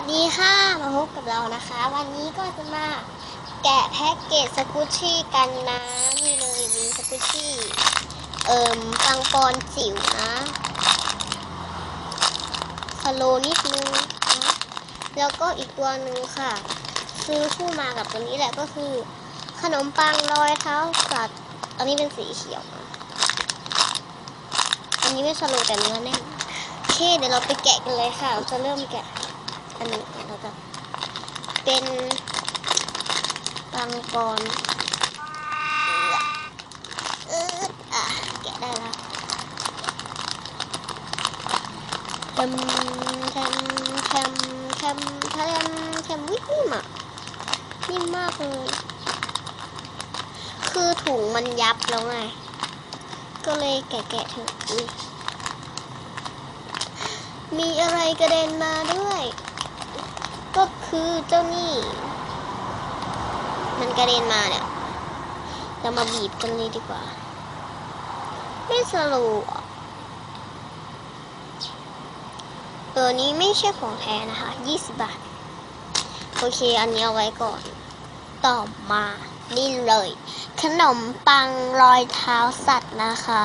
วัสดีค่ะ มาพบกับเรานะคะ วันนี้ก็จะมาแกะแพ็กเกจสกุชชี่กันนะนี่เลยมีสกุชชี่เอิ่มปังปอนจิ๋วนะสโลนิดนึงนะแล้วก็อีกตัวหนึ่งค่ะ ซื้อคู่มากับตัวนี้แหละก็คือ ขนมปังรอยเท้าสัตว์ อันนี้เป็นสีเขียวนะอันนี้ไม่สโลแต่เนื้อแน่นโอเคเดี๋ยวเราไปแกะกันเลยค่ะ เราจะเริ่มแกะ อันนี้เราจะเป็นปังปอนเอออะแกะได้แล้วแทมแทมแทมแทมแทมแทมวิ่งนิ่มอะนิ่มมากเลย คือถุงมันยับแล้วไง ก็เลยแกะแกะเถอะอุ๊ยมีอะไรกระเด็นมาด้วย ก็คือเจ้านี่ มันกระเด็นมาเนี่ย เรามาบีบกันเลยดีกว่า ไม่สรุปเออนี้ไม่ใช่ของแท้นะคะ20บาท โอเค อันนี้เอาไว้ก่อน ต่อมา นี่เลย ขนมปังรอยเท้าสัตว์นะคะ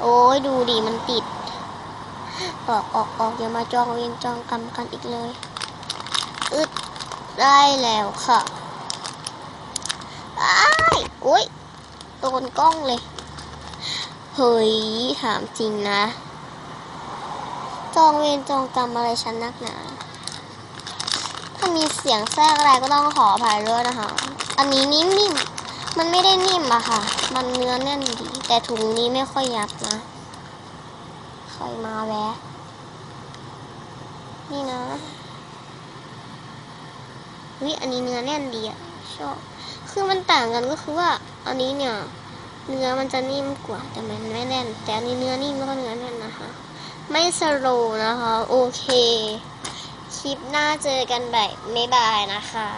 โอ้ยดูดิมันติดออกออกออกอย่ามาจองเวรจองกรรมกันอีกเลย อึดได้แล้วค่ะอ้ายอุ้ยโดนกล้องเลย เฮ้ย ถามจริงนะ จองเวรจองกรรมอะไรฉันนักหนา ถ้ามีเสียงแทรกอะไรก็ต้องขออภัยด้วยนะคะ อันนี้นิ่มๆ มันไม่ได้นิ่มอะค่ะ มันเนื้อแน่นดี แต่ถุงนี้ไม่ค่อยยับนะใครมาแวะ นี่นะ วิอันนี้เนื้อแน่นดีอะชอบ คือมันต่างกันก็คือว่าอันนี้เนี่ย เนื้อมันจะนิ่มกว่าแต่มันไม่แน่น แต่อันนี้เนื้อนิ่มแล้วก็เนื้อแน่นนะคะ ไม่สโลนะคะ โอเค คลิปหน้าเจอกันแบบไม่บายนะคะ